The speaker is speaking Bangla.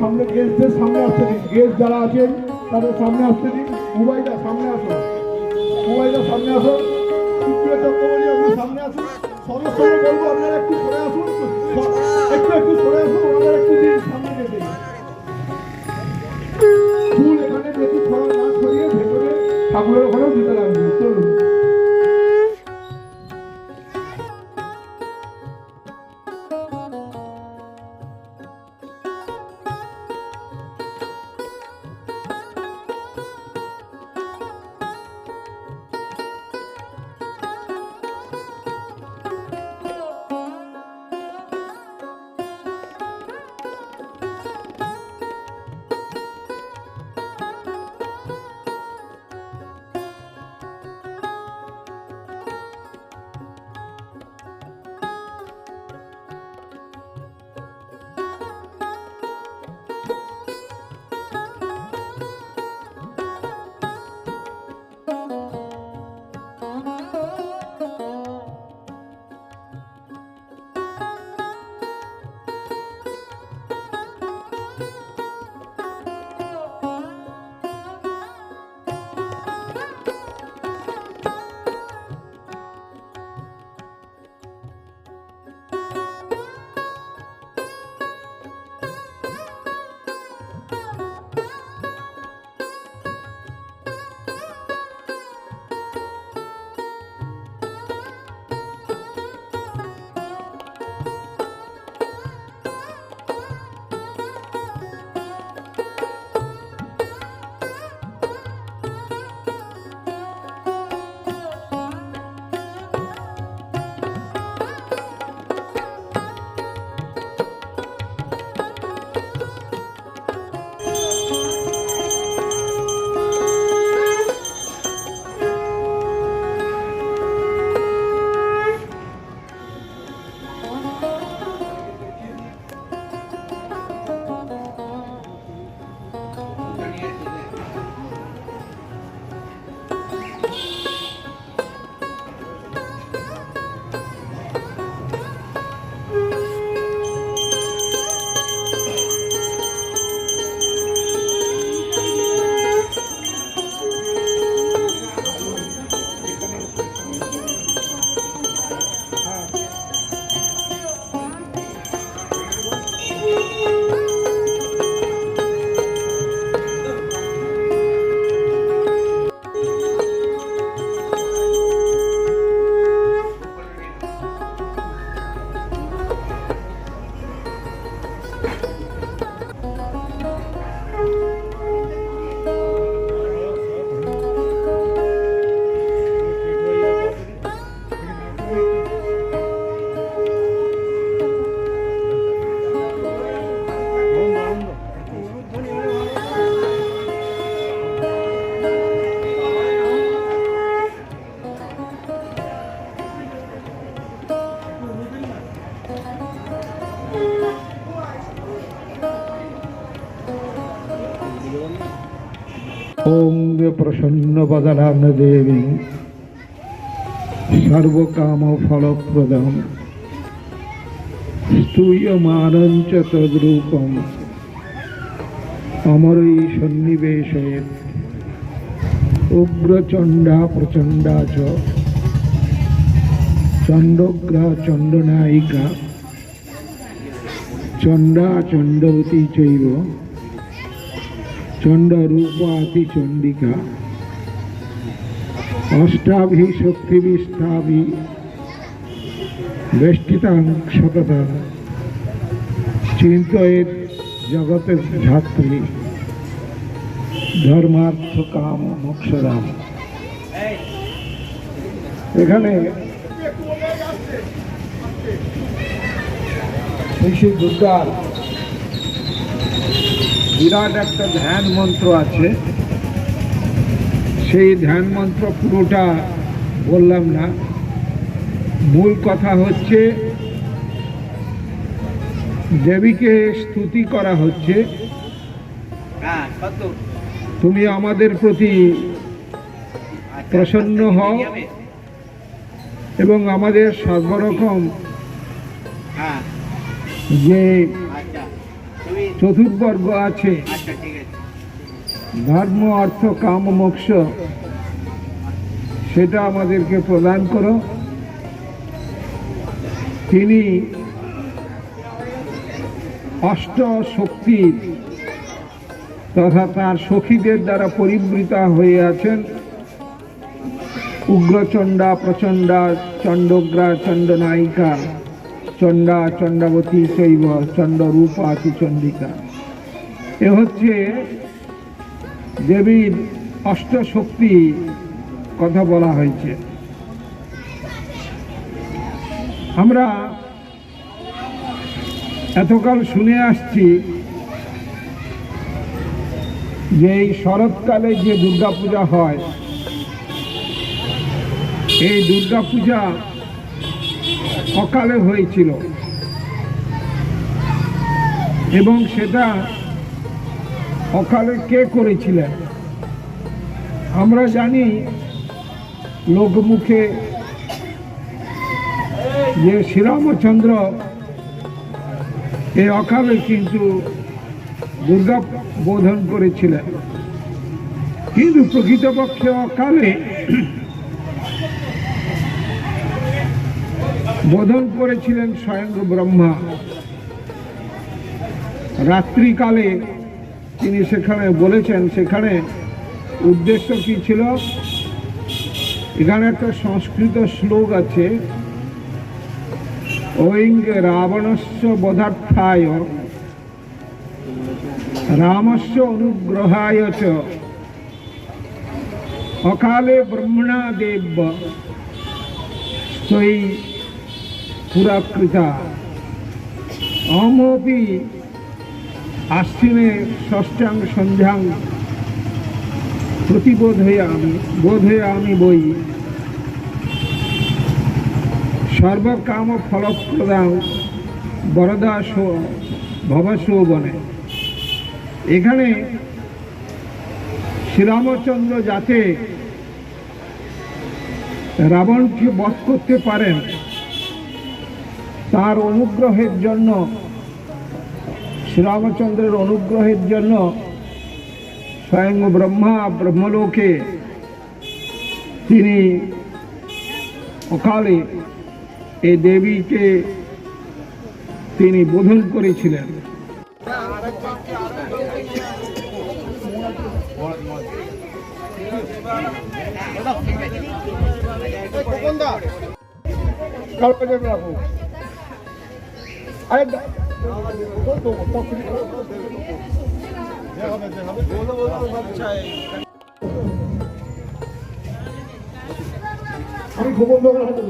সামনে গেস্টদের সামনে আসতে দিন। গেস্ট যারা আছেন, তাদের সামনে আসতে দিন, মোবাইলটা সামনে আসো মোবাইলটা সামনে আসো। তৃতীয় চক্রবর্তী আপনার সামনে আসুন সদস্যদের বলব আপনারা একটু প্রসন্ন বদলান দেবী। সর্বকাম ফলপ্রদম। স্তূয়মানঞ্চ তদ্রূপম। অমরৈ সন্নিবেশে উগ্রচণ্ডা প্রচণ্ডা চ। চণ্ডগ্রা চণ্ডনায়িকা। চণ্ডা চণ্ডবতী চৈব। চণ্ডরূপাতি চণ্ডিকা অষ্টাভি শক্তিবিষ্ঠাভি বেষ্টিতাং সততা চিন্তয়েত জগতের ধাত্রী ধর্মার্থ কাম মোক্ষদাম এখানে দুর্গার বিরাট একটা ধ্যান মন্ত্র আছে। সেই ধ্যান মন্ত্র পুরোটা বললাম না। মূল কথা হচ্ছে দেবীকে স্তুতি করা হচ্ছে। হ্যাঁ তুমি আমাদের প্রতি প্রসন্ন হও। এবং আমাদের সর্বরকম হ্যাঁ। যে আচ্ছা চতুর্বর্গ আছে। আচ্ছা আছে। ধর্ম অর্থ কাম মোক্ষ সেটা আমাদেরকে প্রদান করো। তিনি অষ্ট শক্তির তথা তার সখীদের দ্বারা পরিবৃতা হয়ে আছেন। উগ্রচণ্ডা প্রচণ্ডা চণ্ডগ্রা চণ্ডনায়িকা। চণ্ডা, চণ্ডাবতী শৈব, চণ্ডরূপা চণ্ডিকা। এ হচ্ছে দেবীর অষ্টশক্তি কথা বলা হয়েছে। আমরা এতকাল শুনে আসছি যে এই শরৎকালে যে দুর্গাপূজা হয়, এই দুর্গাপূজা অকালে হয়েছিল। এবং সেটা অকালে কে করেছিলেন? আমরা জানি লোকমুখে যে শ্রীরামচন্দ্র এই অকালে কিন্তু দুর্গা বোধন করেছিলেন। কিন্তু প্রকৃতপক্ষে অকালে বোধন করেছিলেন স্বয়ং ব্রহ্মা। রাত্রিকালে তিনি সেখানে বলেছেন, সেখানে উদ্দেশ্য কি ছিল? এখানে একটা সংস্কৃত শ্লোক আছে ঐং রাবণস্য বধার্থায় রামস্য অনুগ্রহায় চ। অকালে ব্রহ্মণা দেব স্তৈ পুরাকৃতা অহমপি আশ্বিনে ষষ্ঠাং সন্ধ্যাং প্রতিবোধ আমি বোধ আমি বই। সর্বকাম ফলপ্রদাং বরদাস ভবস বনে। এখানে শ্রীরামচন্দ্র যাতে রাবণকে বধ করতে পারেন তার অনুগ্রহের জন্য, শ্রীরামচন্দ্রের অনুগ্রহের জন্য স্বয়ং ব্রহ্মা ব্রহ্মলোকে তিনি অকালে এই দেবীকে তিনি বোধন করেছিলেন। কালকে যাবে রাখো আরে আমি গোপন দোকান হাতে